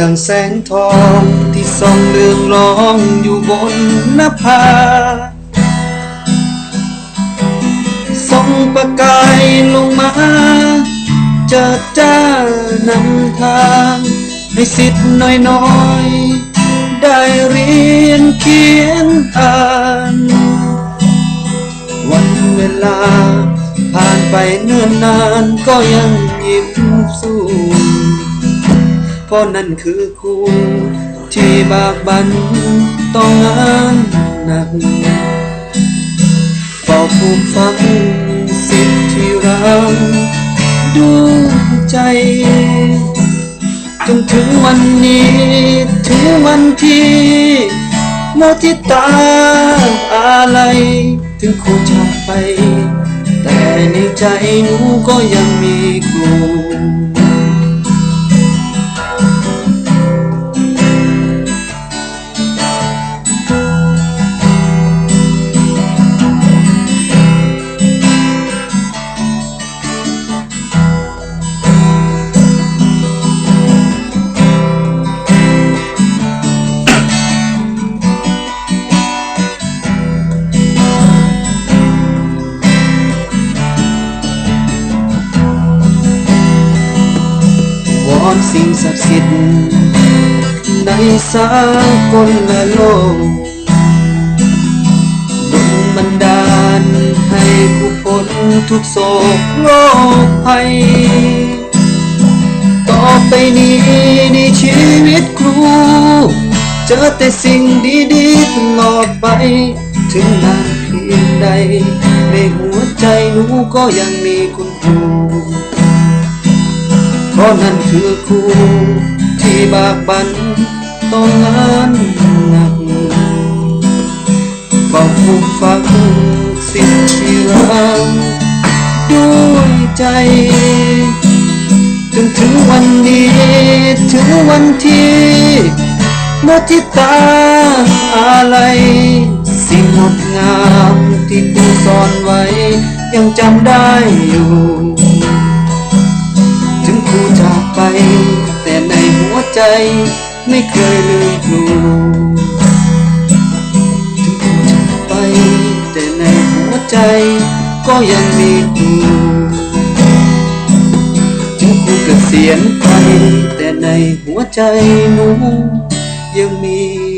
ดังแสงทองที่ส่องเรืองรองอยู่บนหน้าผาส่องประกายลงมาเจิดจ้านำทาง ให้สิทธิ์น้อยๆ ได้เรียนเขียนอ่านวันเวลาผ่านไปเนิ่นนานก็ยังยิ้มสู้ ราะนั่นคือครูที่บากบันต้องงานหนักเฝ้าผูกฟังสิทธิ์ที่รักด้วยใจ จนถึงวันนี้ ถึงวันที่โมทิตาอะไร ถึงครูจากไป แต่ในใจหนูก็ยังมีครู วอนสิ่งศักดิ์สิทธิ์ในสากลโลกดลบันดาลให้ผู้พ้นทุกโศกโรคภัย ต่อไปนี้ในชีวิตครู เจอแต่สิ่งดีๆตลอดไป ถึงนานเพียงใด ในหัวใจหนูก็ยังมีคุณครู ราะนั่นคือครูที่บากบันต้องงานหนักเฝ้าผูกฝังสิ่งที่รักด้วยใจ จนถึงวันนี้ ถึงวันที่มทิตาอะไร สิ่งงดงามที่ครูสอนไว้ ยังจำได้อยู่ แต่ในหัวใจไม่เคยลืมครูถึงครูจากไป แต่ในหัวใจก็ยังมีครูถึงครูเกษียณไป แต่ในหัวใจหนูยังมี